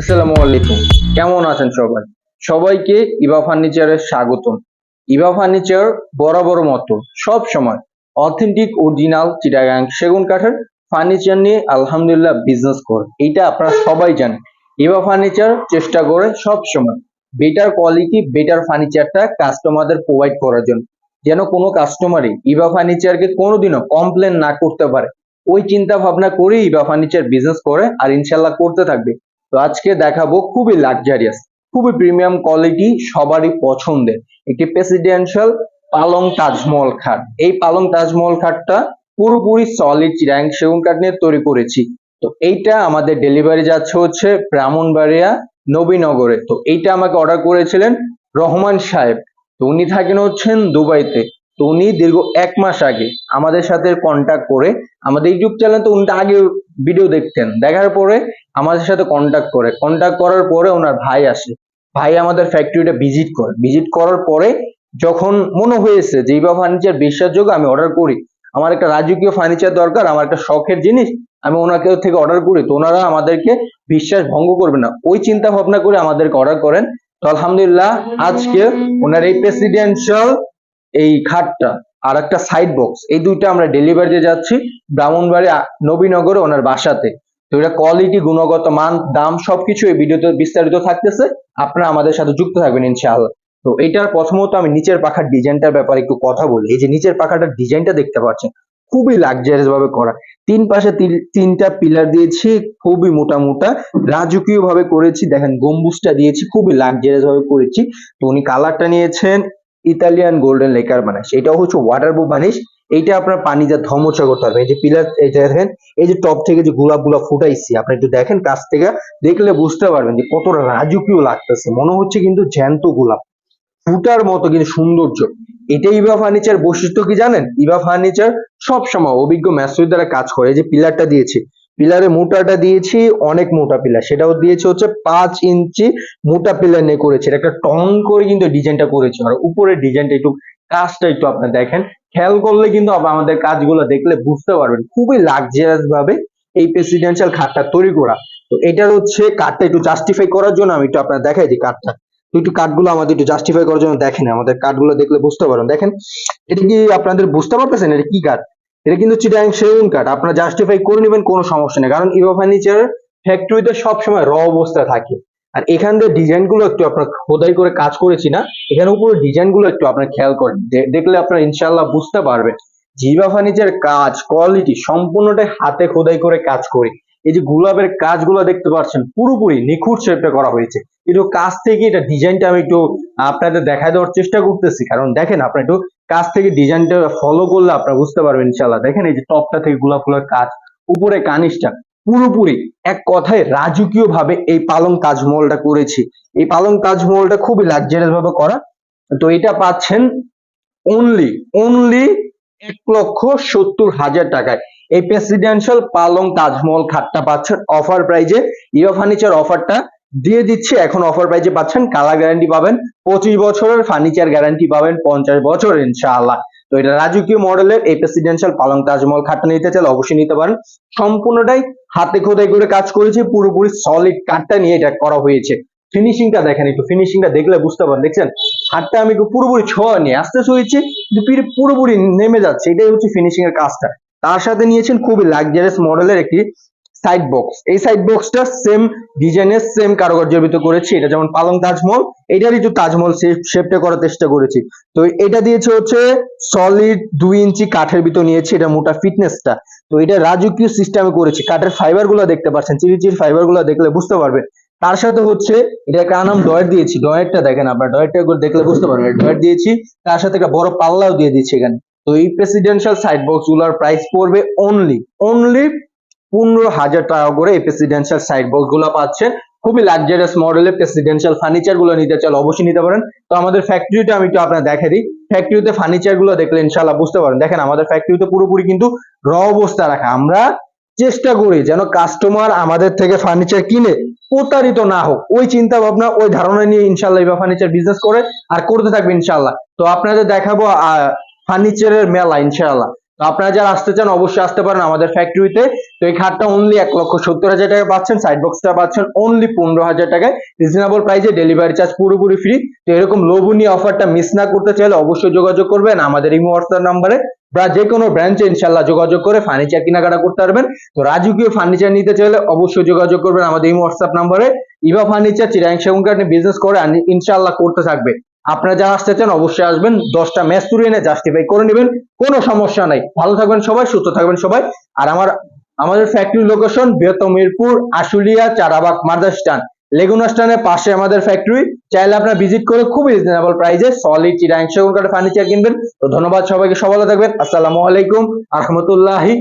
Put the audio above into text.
আসসালামু আলাইকুম। কেমন আছেন সবাই? সবাইকে ইভা ফার্নিচারের স্বাগতম। ইভা ফার্নিচার বরাবর মতো, সব সময় অথেন্টিক, অরিজিনাল চিটাগাং সেগুন কাঠের ফার্নিচার নিয়ে আলহামদুলিল্লাহ বিজনেস করে। এইটা আপনারা সবাই জানেন। ইভা ফার্নিচার চেষ্টা করে সব সময় বেটার কোয়ালিটি বেটার ফার্নিচারটা কাস্টমারদের প্রোভাইড করার জন্য। যেন কোনো কাস্টমারই ইভা ফার্নিচারকে কোনোদিনও কমপ্লেন না করতে পারে। ওই চিন্তা ভাবনা করেই ইভা ফার্নিচার বিজনেস করে আর ইনশাল্লাহ করতে থাকবে। তো আজকে দেখাবো খুবই লাক্সারিয়াস খুবই প্রিমিয়াম কোয়ালিটি সবারই পছন্দের একটি প্রেসিডেন্সিয়াল পালং তাজমহল খাট। এই পালং তাজমহল খাটটা পুরোপুরি সলিড চিরাং সেগুন কাঠ নিয়ে তৈরি করেছি। তো এইটা আমাদের ডেলিভারি যাচ্ছে হচ্ছে ব্রাহ্মণবাড়িয়া নবীনগরে। তো এইটা আমাকে অর্ডার করেছিলেন রহমান সাহেব। তো উনি থাকেন হচ্ছেন দুবাইতে। তো উনি দীর্ঘ এক মাস আগে আমাদের সাথে কন্ট্যাক্ট করে আমাদের ইউটিউব চ্যানেল তো উনি আগে ভিডিও দেখতেন। দেখার পরে আমাদের সাথে কন্ট্যাক্ট করে। কন্ট্যাক্ট করার পরে ওনার ভাই আসে। ভাই আমাদের ফ্যাক্টরিটা ভিজিট করে। ভিজিট করার পরে যখন মনে হয়েছে যে ইবা ফার্নিচার বিশ্বাসযোগ্য আমি অর্ডার করি, আমার একটা রাজকীয় ফার্নিচার দরকার, আমার একটা শখের জিনিস, আমি ওনাকে থেকে অর্ডার করি, তো ওনারা আমাদেরকে বিশ্বাস ভঙ্গ করবে না। ওই চিন্তা ভাবনা করে আমাদেরকে অর্ডার করেন। তো আলহামদুলিল্লাহ, আজকে ওনার এই প্রেসিডেন্সিয়াল এই খাটটা আর একটা সাইড বক্স এই দুইটা আমরা ডেলিভারিতে যাচ্ছি ব্রাহ্মণবাড়ি নবীনগরে ওনার বাসাতে। তো এটা কোয়ালিটি গুণগত মান, দাম সবকিছু এই ভিডিওতে বিস্তারিত থাকতেছে। আপনারা আমাদের সাথে যুক্ত থাকবেন, ইনশাআল্লাহ। তো এটার প্রথমত আমি নিচের পাখার ডিজাইনটার ব্যাপারে একটু কথা বলি। এই যে নিচের পাখাটার ডিজাইনটা দেখতে পাচ্ছেন, খুবই লাক্সারিয়াস ভাবে করা। তিন পাশে তিন- তিনটা পিলার দিয়েছি, খুবই মোটা মোটা। রাজকীয় ভাবে করেছি, দেখেন গম্বুজটা দিয়েছি, খুবই লাক্সারিয়াস ভাবে করেছি। তো উনি কালারটা নিয়েছেন ইতালিয়ান গোল্ডেন লেকার বানিশ এটাও হচ্ছে ওয়াটার প্রুফ বানিশ। এইটা আপনার পানিতে ধমচা করতে এই যে পিলার, এই যে দেখেন, এই যে টপ থেকে যে গোলাপগুলা ফুটাইছি, আপনি একটু দেখেন কাছ থেকে, দেখলে বুঝতে পারবেন যে কতটা রাজকীয় লাগতেছে। মনে হচ্ছে কিন্তু জ্যান্ত গোলাপ। ফুটার মতো কিন্তু সৌন্দর্য। এটা ইভা ফার্নিচার বৈশিষ্ট্য কি জানেন? ইভা ফার্নিচার সব সময় অভিজ্ঞ ম্যাসুই দ্বারা কাজ করে। এই যে পিলারটা দিয়েছি, পিলারে মোটাটা দিয়েছি, অনেক মোটা পিলার। সেটাও দিয়েছে হচ্ছে পাঁচ ইঞ্চি মোটা পিলার নিয়ে করেছে। এটা একটা টন করে কিন্তু ডিজাইনটা করেছে। আর উপরের ডিজাইনটা একটু কাজটা একটু আপনারা দেখেন। খেয়াল করলে কিন্তু আমাদের কাজগুলো দেখলে বুঝতে পারবেন। খুবই লাক্সারিয়াস ভাবে এই প্রেসিডেন্সিয়াল খাটটা তৈরি করা। তো এটার হচ্ছে কাঠটা একটু জাস্টিফাই করার জন্য আমি একটু আপনার দেখাই দিই কাঠটা তো একটু কাঠগুলো আমাদের একটু জাস্টিফাই করার জন্য দেখেন, আমাদের কাঠগুলো দেখলে বুঝতে পারেন দেখেন, এটা কি আপনাদের বুঝতে পারতেছেন এটা কি কাঠ? এটা কিন্তু চিটাং সেগুন কাঠ। আপনারা জাস্টিফাই করে নেবেন, কোনো সমস্যা নেই। কারণ ইভা ফার্নিচার ফ্যাক্টরিতে সবসময় র অবস্থা থাকে। আর এখান দিয়ে ডিজাইনগুলো একটু আপনার খোদাই করে কাজ করেছি না, এখানে উপরে ডিজাইনগুলো একটু আপনার খেয়াল করেন। দেখলে আপনার ইনশাল্লাহ বুঝতে পারবেন। জিবা ফার্নিচার কাজ কোয়ালিটি সম্পূর্ণটাই হাতে খোদাই করে কাজ করি। এই যে গোলাপের কাজগুলো দেখতে পাচ্ছেন, পুরোপুরি নিখুঁত শেপটা করা হয়েছে। একটু কাছ থেকে এটা ডিজাইনটা আমি একটু আপনাদের দেখায় দেওয়ার চেষ্টা করতেছি, কারণ দেখেন আপনার একটু কাছ থেকে ডিজাইনটা ফলো করলে আপনারা বুঝতে পারবেন ইনশাল্লাহ দেখেন এই যে টপটা থেকে গোলাপ ফুলের কাজ, উপরে কানিসটা পুরোপুরি এক কথায় রাজকীয় ভাবে এই পালং তাজমহলটা করেছি। এই পালং তাজমহলটা খুবই লাক্সারিয়াস ভাবে করা। তো এটা পাচ্ছেন অনলি অনলি এক লক্ষ সত্তর হাজার টাকায়। এই প্রেসিডেন্সিয়াল পালং তাজমহল খাটটা পাচ্ছেন অফার প্রাইজে ইও ফার্নিচার অফারটা দিয়ে দিচ্ছে, এখন অফার প্রাইজে পাচ্ছেন কালার গ্যারান্টি পাবেন, পঁচিশ বছরের ফার্নিচার গ্যারান্টি পাবেন, পঞ্চাশ বছর, ইনশাআল্লাহ। তো এটা রাজকীয় মডেলের এই প্রেসিডেন্সিয়াল পালং তাজমহল খাটটা নিতে চাইলে অবশ্যই নিতে পারেন। সম্পূর্ণটাই হাতে খোদাই করে কাজ করেছি, পুরোপুরি সলিড কাঠটা নিয়ে এটা করা হয়েছে। ফিনিশিংটা দেখেন একটু ফিনিশিংটা দেখলে বুঝতে পারেন দেখছেন? হাতটা আমি পুরোপুরি ছোঁয়া নিয়ে আস্তে শুয়েছি কিন্তু পুরোপুরি নেমে যাচ্ছে, এটাই হচ্ছে ফিনিশিং এর কাজটা। তার সাথে নিয়েছেন খুবই লাক্সারিয়াস মডেলের একটি সাইড বক্স এই সাইড বক্সটা সেম ডিজাইনের সেম কারুকার্যের ভিতর করেছি, এটা যেমন পালং তাজমহল এটার একটু তাজমহল শেপটা করার চেষ্টা করেছি। তো এটা দিয়েছে হচ্ছে সলিড দুই ইঞ্চি কাঠের ভিতর নিয়েছি, এটা মোটা ফিটনেসটা তো এটা রাজকীয় সিস্টেমে করেছে। কাঠের ফাইবারগুলো দেখতে পাচ্ছেন চিরি চিরি ফাইবারগুলো দেখলে বুঝতে পারবেন। তার সাথে হচ্ছে এটা একটা আনাম ডয়েট দিয়েছি। ডয়েটটা দেখেন আপনার ডয়েটটা দেখলে বুঝতে পারবেন। ডয়েট দিয়েছি, তার সাথে একটা বড় পাল্লাও দিয়ে দিচ্ছি এখানে। তো এই প্রেসিডেন্সিয়াল সাইড বক্সগুলোর প্রাইস পড়বে অনলি অনলি পনেরো হাজার টাকা করে এই প্রেসিডেন্সিয়াল সাইড বক্সগুলো পাচ্ছেন। খুবই লাক্সারিয়াস মডেলের প্রেসিডেন্সিয়াল ফার্নিচারগুলো নিতে চাইলে অবশ্যই নিতে পারেন। তো আমাদের ফ্যাক্টরিটা আমি একটু আপনার দেখা দিই। ফ্যাক্টরিতে ফার্নিচারগুলো দেখলে ইনশাল্লাহ বুঝতে পারেন দেখেন, আমাদের ফ্যাক্টরিতে পুরোপুরি কিন্তু র অবস্থা রাখা। আমরা চেষ্টা করি যেন কাস্টমার আমাদের থেকে ফার্নিচার কিনে, প্রতারিত না হোক। ওই চিন্তা ভাবনা ওই ধারণা নিয়ে ইনশাল্লাহ এবার ফার্নিচার বিজনেস করে আর করতে থাকবে ইনশাল্লাহ তো আপনাদের দেখাবো ফার্নিচারের মেলা ইনশাল্লাহ তো আপনারা যারা আসতে চান, অবশ্যই আসতে পারেন আমাদের ফ্যাক্টরিতে তো এই খাটটা অনলি এক লক্ষ সত্তর হাজার টাকা পাচ্ছেন সাইড বক্সটা পাচ্ছেন অনলি পনেরো হাজার টাকায়। রিজনেবল প্রাইসে ডেলিভারি চার্জ পুরোপুরি ফ্রি তো এরকম লোভনীয় অফারটা মিস না করতে চাইলে অবশ্যই যোগাযোগ করবেন আমাদের ইমো হোয়াটসঅ্যাপ নাম্বারে বা যে কোনো ব্রাঞ্চে ইনশাল্লাহ যোগাযোগ করে ফার্নিচার কেনাকাটা করতে পারবেন। তো রাজকীয় ফার্নিচার নিতে চাইলে অবশ্যই যোগাযোগ করবেন আমাদের ইমো হোয়াটসঅ্যাপ নাম্বারে ইভা ফার্নিচার চিরাং সেগুন বিজনেস করে ইনশাল্লাহ করতে থাকবে। আপনারা যারা আসতে চান অবশ্যই আসবেন। দশটা ম্যাচ তুলে এনে জাস্টিফাই করে নেবেন। কোনো সমস্যা নাই। ভালো থাকবেন সবাই, সুস্থ থাকবেন সবাই। আর আমার, আমাদের ফ্যাক্টরি লোকেশন বৃহত্তম মিরপুর, আশুলিয়া, চারাবাগ মার্দার স্টান লেগুনা স্টানের পাশে আমাদের ফ্যাক্টরি চাইলে আপনারা ভিজিট করে খুব রিজনেবল প্রাইসে সলিড চিরাং সেগুন ফার্নিচার কিনবেন। তো ধন্যবাদ সবাইকে। সবাই থাকবেন। আসসালামু আলাইকুম। আহমতুল্লাহি